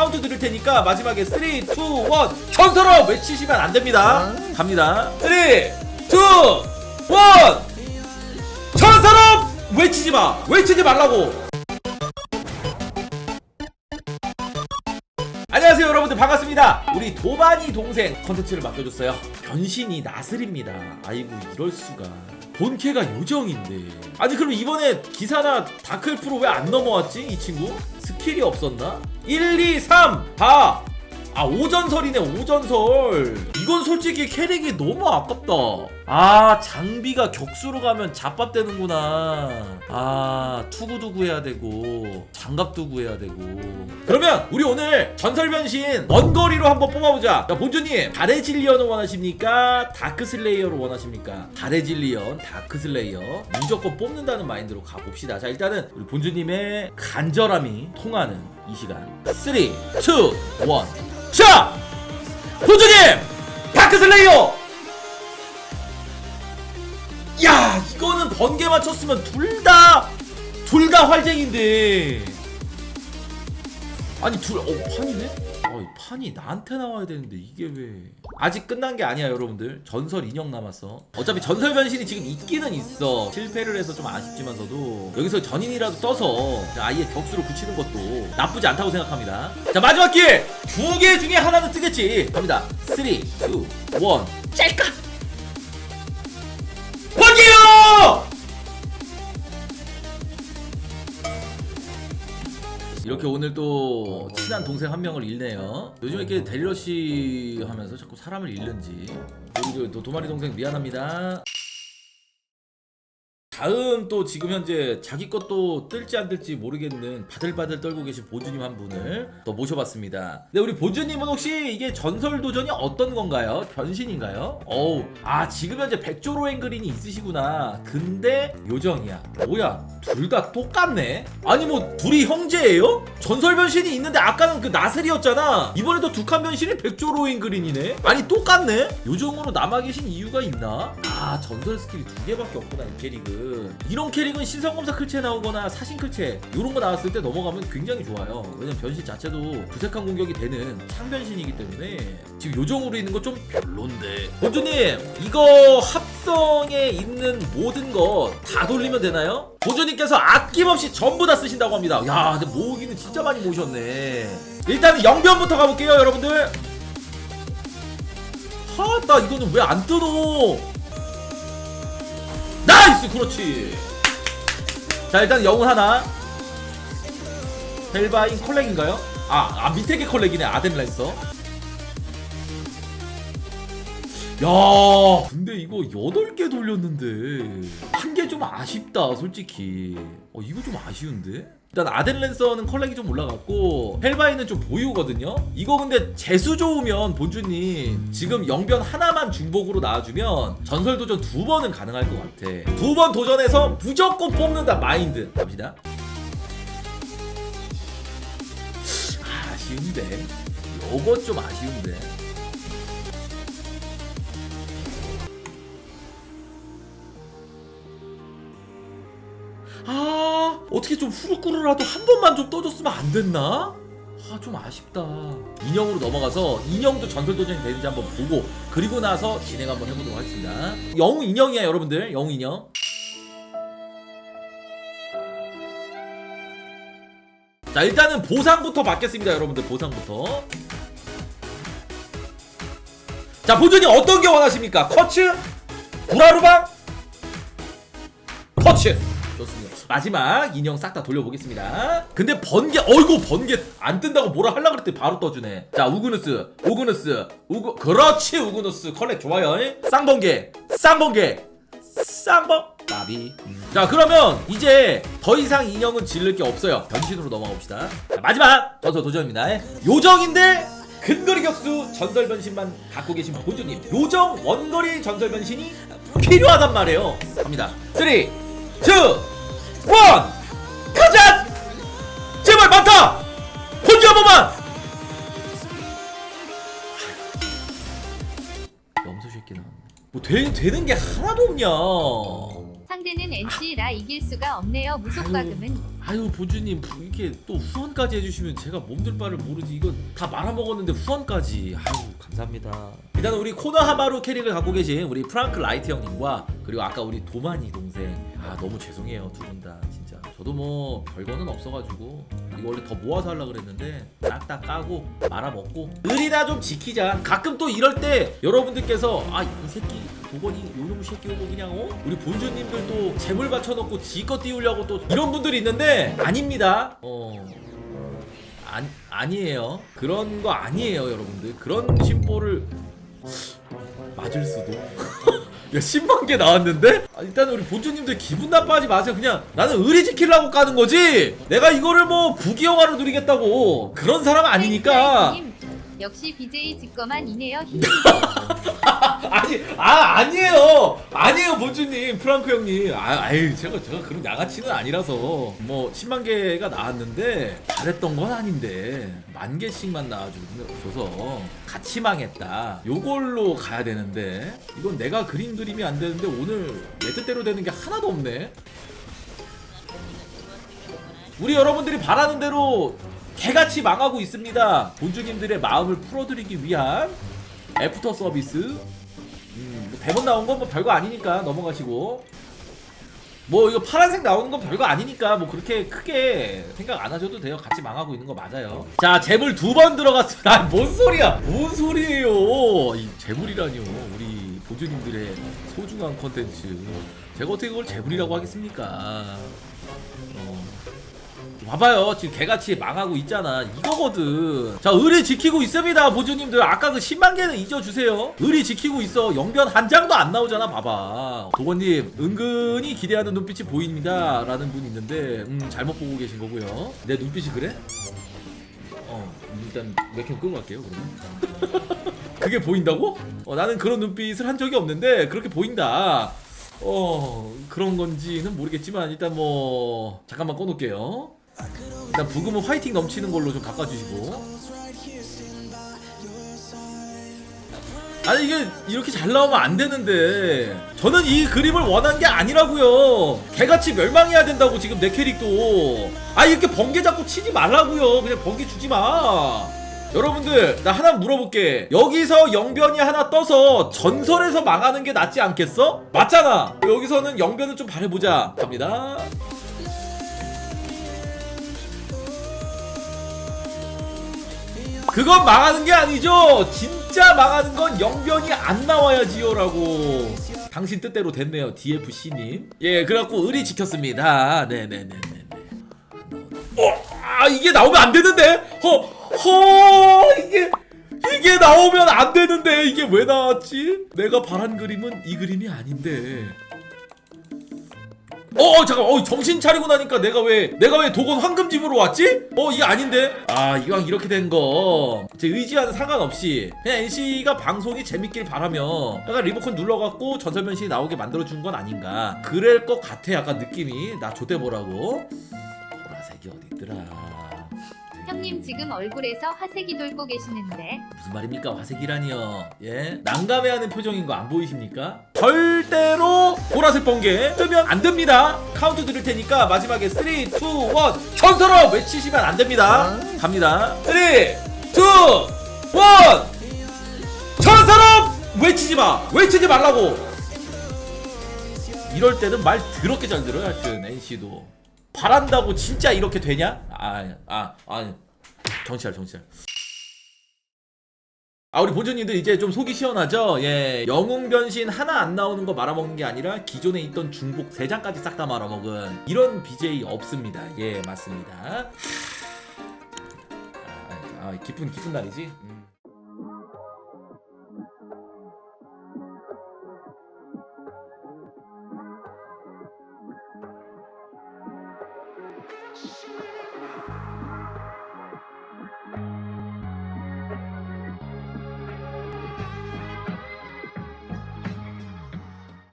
카운트 드릴 테니까 마지막에 3, 2, 1 전설업 외치시면 안 됩니다. 갑니다. 3, 2, 1 전설업 외치지 마. 외치지 말라고. 안녕하세요 여러분들 반갑습니다 우리 도반이 동생 컨텐츠를 맡겨줬어요 변신이 나슬입니다 아이고 이럴 수가 본캐가 요정인데 아니 그럼 이번에 기사나 다클 프로 왜 안 넘어왔지 이 친구? 스킬이 없었나? 1, 2, 3, 4 아 오전설이네 오전설 이건 솔직히 캐릭이 너무 아깝다. 아 장비가 격수로 가면 잡밥 되는구나. 아 투구도 구해야 되고 장갑도 구해야 되고. 그러면 우리 오늘 전설 변신 원거리로 한번 뽑아보자. 자 본주님 다레질리언을 원하십니까? 다크슬레이어를 원하십니까? 다레질리언 다크슬레이어. 무조건 뽑는다는 마인드로 가봅시다. 자 일단은 우리 본주님의 간절함이 통하는 이 시간. 3 2 1 자! 본주님! 다크슬레이어! 야 이거는 번개 맞췄으면 둘 다 둘 다 활쟁인데 아니 둘어 판이네? 판이 나한테 나와야 되는데 이게 왜? 아직 끝난 게 아니야 여러분들. 전설 인형 남았어. 어차피 전설 변신이 지금 있기는 있어. 실패를 해서 좀 아쉽지만서도 여기서 전인이라도 떠서 아예 격수로 붙이는 것도 나쁘지 않다고 생각합니다. 자 마지막 기회! 두 개 중에 하나는 뜨겠지. 갑니다. 3 2 1 짤까 이렇게 오늘 또 친한 동생 한 명을 잃네요. 요즘 이렇게 데리러시 하면서 자꾸 사람을 잃는지. 우리 또 도마리 동생 미안합니다. 다음 또 지금 현재 자기 것도 뜰지 안 뜰지 모르겠는 바들바들 떨고 계신 보주님 한 분을 또 모셔봤습니다. 근데 우리 보주님은 혹시 이게 전설 도전이 어떤 건가요? 변신인가요? 어우, 아 지금 현재 백조로 앵그린이 있으시구나. 근데 요정이야. 뭐야? 둘 다 똑같네. 아니 뭐 둘이 형제예요? 전설 변신이 있는데 아까는 그 나슬이었잖아. 이번에도 두칸 변신이 백조로 앵그린이네. 아니 똑같네. 요정으로 남아 계신 이유가 있나? 아 전설 스킬이 두 개밖에 없구나 이 캐릭은. 이런 캐릭은 신성검사 클체 나오거나 사신 클체 이런 거 나왔을 때 넘어가면 굉장히 좋아요. 왜냐면 변신 자체도 부색한 공격이 되는 창변신이기 때문에 지금 요정으로 있는 거 좀 별론데. 본주님 이거 합성에 있는 모든 거 다 돌리면 되나요? 본주님께서 아낌없이 전부 다 쓰신다고 합니다. 야, 근데 모으기는 진짜 많이 모으셨네. 일단은 영변부터 가볼게요, 여러분들. 하나 이거는 왜 안 뜨노? 나이스 그렇지 자 일단 영웅 하나 헬바인 컬렉인가요? 아, 아 밑에 게 컬렉이네 아덴 랜서 야. 근데 이거 8개 돌렸는데 한 개 좀 아쉽다 솔직히. 어 이거 좀 아쉬운데? 일단 아덴 랜서는 컬렉이 좀 올라갔고 헬바인은 좀 보유거든요? 이거 근데 재수 좋으면 본주님 지금 영변 하나만 중복으로 나와주면 전설 도전 두 번은 가능할 것 같아. 두 번 도전해서 무조건 뽑는다 마인드. 갑시다. 아, 아쉬운데. 요거 좀 아쉬운데 아 어떻게 좀 후루꾸루라도 한 번만 좀 떠줬으면 안 됐나? 아 좀 아쉽다 인형으로 넘어가서 인형도 전설 도전이 되는지 한번 보고 그리고 나서 진행 한번 해보도록 하겠습니다 영웅 인형이야 여러분들 영웅 인형 자 일단은 보상부터 받겠습니다 여러분들 보상부터 자 보존이 어떤 게 원하십니까? 커츠? 구라루방? 커츠 마지막 인형 싹 다 돌려보겠습니다. 근데 번개 어이구 번개 안 뜬다고 뭐라 하려고 그랬더니 바로 떠주네. 자 우그누스 우그누스 우그 그렇지 우그누스. 컬렉 좋아요. 쌍번개 쌍번개 쌍번 나비. 음. 자 그러면 이제 더 이상 인형은 질릴 게 없어요. 변신으로 넘어가 봅시다. 자, 마지막 전설 도전입니다. 요정인데 근거리 격수 전설 변신만 갖고 계신 보조님. 요정 원거리 전설 변신이 필요하단 말이에요. 갑니다. 3 2 1 가자! 제발 많다! 본주 한 번만 염소 새끼 나왔네. 뭐 되, 되는 게 하나도 없냐 상대는 NC라 이길 수가 없네요. 무속 아유. 보주님 이렇게 또 후원까지 해주시면 제가 몸둘 바를 모르지. 이건 다 말아먹었는데 후원까지. 아유 감사합니다. 일단 우리 코너 하마루 캐릭을 갖고 계신 우리 프랑크 라이트 형님과 그리고 아까 우리 도마니 동생. 아 너무 죄송해요 두 분 다 진짜. 저도 뭐 별거는 없어가지고 이거 원래 더 모아서 하려고 그랬는데 딱딱 까고 말아먹고. 을이나 좀 지키자. 가끔 또 이럴 때 여러분들께서 아 이 새끼 도건이 요놈 새끼 오고 그냥 어? 우리 본주님들 또 재물 받쳐놓고 지껏 띄우려고 또 이런 분들이 있는데 아닙니다. 어. 아니, 아니에요. 그런 거 아니에요 여러분들. 그런 심보를 맞을 수도. 야 10만 개 나왔는데? 아, 일단 우리 본주님들 기분 나빠하지 마세요. 그냥 나는 의리 지키려고 까는 거지. 내가 이거를 뭐 부귀영화로 누리겠다고. 그런 사람 아니니까. 님 역시 BJ 직거만 이네요. 히. 아니 아 아니에요 아니에요 본주님 프랑크 형님 아 아유 제가 제가 그런 양아치는 아니라서 뭐 10만 개가 나왔는데 잘했던 건 아닌데 만 개씩만 나와줘서 같이 망했다 요걸로 가야 되는데 이건 내가 그린 그림이 안 되는데 오늘 내 뜻대로 되는 게 하나도 없네 우리 여러분들이 바라는 대로 개같이 망하고 있습니다. 본주님들의 마음을 풀어드리기 위한 애프터 서비스. 음, 뭐 대본 나온 건 뭐 별거 아니니까 넘어가시고. 뭐 이거 파란색 나오는 건 별거 아니니까 뭐 그렇게 크게 생각 안 하셔도 돼요. 같이 망하고 있는 거 맞아요. 자 재물 두 번 들어갔습니다. 아, 뭔 소리야? 뭔 소리예요? 이 재물이라뇨. 우리 보주님들의 소중한 컨텐츠. 제가 어떻게 그걸 재물이라고 하겠습니까? 어. 봐봐요. 지금 개같이 망하고 있잖아. 이거거든. 자 의리 지키고 있습니다 보조님들. 아까 그 10만 개는 잊어주세요. 의리 지키고 있어. 영변 한 장도 안 나오잖아 봐봐. 도건님 은근히 기대하는 눈빛이 보입니다. 라는 분 있는데 음 잘못 보고 계신 거고요. 내 눈빛이 그래? 어 일단 웹캠 끄고 갈게요 그러면. 그게 보인다고? 어, 나는 그런 눈빛을 한 적이 없는데 그렇게 보인다 어 그런 건지는 모르겠지만 일단 뭐 잠깐만 꺼놓을게요. 일단 부금은 화이팅 넘치는 걸로 좀 바꿔주시고. 아니 이게 이렇게 잘 나오면 안 되는데 저는 이 그림을 원한 게 아니라고요. 개같이 멸망해야 된다고 지금 내 캐릭도. 아 이렇게 번개 잡고 치지 말라고요. 그냥 번개 주지 마 여러분들 나 하나 물어볼게 여기서 영변이 하나 떠서 전설에서 망하는 게 낫지 않겠어? 맞잖아 여기서는 영변을 좀 바래보자 갑니다 그건 망하는 게 아니죠. 진짜 망하는 건 영변이 안 나와야지요 라고. 당신 뜻대로 됐네요, DFC님. 예, 그래갖고 의리 지켰습니다. 네네네네네. 어, 아 이게 나오면 안 되는데. 허, 허, 이게 이게 나오면 안 되는데 이게 왜 나왔지? 내가 바란 그림은 이 그림이 아닌데. 어, 어 잠깐 어 정신 차리고 나니까 내가 왜 내가 왜 도건 황금집으로 왔지? 어 이게 아닌데? 아 이왕 이렇게 된거제 의지와는 상관없이 그냥 NC가 방송이 재밌길 바라며 약간 리모컨 눌러갖고 전설 변신이 나오게 만들어준 건 아닌가. 그럴 것 같아. 약간 느낌이. 나 좆대보라고. 보라색이 어딨더라 형님 지금 얼굴에서 화색이 돌고 계시는데. 무슨 말입니까? 화색이라니요. 예? 난감해하는 표정인 거 안 보이십니까? 절대로 보라색 번개 뜨면 안 됩니다. 카운트 드릴 테니까 마지막에 3 2 1 전설업 외치시면 안 됩니다. 갑니다. 3 2 1 전설업 외치지 마! 외치지 말라고! 이럴 때는 말 더럽게 잘 들어요 하여튼 NC도. 바란다고 진짜 이렇게 되냐 아 아 아, 정치할 정치할. 아 우리 본주님들 이제 좀 속이 시원하죠? 예. 영웅 변신 하나 안 나오는 거 말아먹는 게 아니라 기존에 있던 중복 3장까지 싹 다 말아먹은 이런 BJ 없습니다. 예 맞습니다. 아, 아, 아 기쁜 기쁜 날이지? 음.